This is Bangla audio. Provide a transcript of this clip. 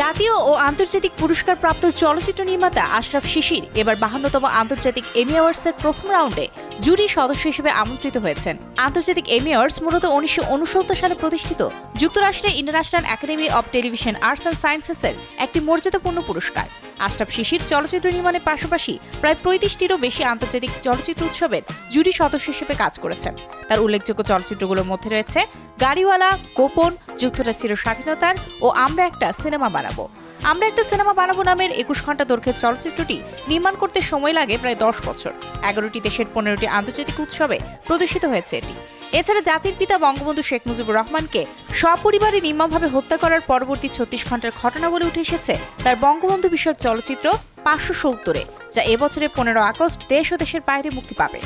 জাতীয় ও আন্তর্জাতিক পুরস্কার প্রাপ্ত চলচ্চিত্র নির্মাতা আশরাফ শিশির এবার বাহান্নতম আন্তর্জাতিক এমি অ্যাওয়ার্ডসের প্রথম রাউন্ডে জুরি সদস্য হিসেবে আমন্ত্রিত হয়েছেন। আন্তর্জাতিক এমি অ্যাওয়ার্ডস মূলত উনিশশো উনসত্তর সালে প্রতিষ্ঠিত। যুক্তরাষ্ট্রের international academy of television arts and সায়েন্সেসের একটি মর্যাদাপূর্ণ পুরস্কার। আশরাফ শিশির চলচ্চিত্র নির্মাণের পাশাপাশি প্রায় পঁয়ত্রিশটিরও বেশি আন্তর্জাতিক চলচ্চিত্র উৎসবের জুরি সদস্য হিসেবে কাজ করেছেন। তার উল্লেখযোগ্য চলচ্চিত্রগুলোর মধ্যে রয়েছে গাড়িওয়ালা, গোপন যুক্তরাজ্যের স্বাধীনতার ও আমরা একটা সিনেমা বানাবো। আমরা একটা সিনেমা বানাবো নামের একুশ ঘণ্টা দৈর্ঘ্যের চলচ্চিত্রটি নির্মাণ করতে সময় লাগে প্রায় দশ বছর। এগারোটি দেশের পনেরোটি আন্তর্জাতিক উৎসবে প্রদর্শিত হয়েছে এটি। এছাড়া জাতির পিতা বঙ্গবন্ধু শেখ মুজিবুর রহমানকে সপরিবারে নির্মমভাবে হত্যা করার পরবর্তী ছত্রিশ ঘণ্টার ঘটনা বলে উঠে এসেছে তার বঙ্গবন্ধু বিষয়ক চলচ্চিত্র পাঁচশো সত্তরে, যা এবছরের পনেরো আগস্ট দেশ ও দেশের বাইরে মুক্তি পাবে।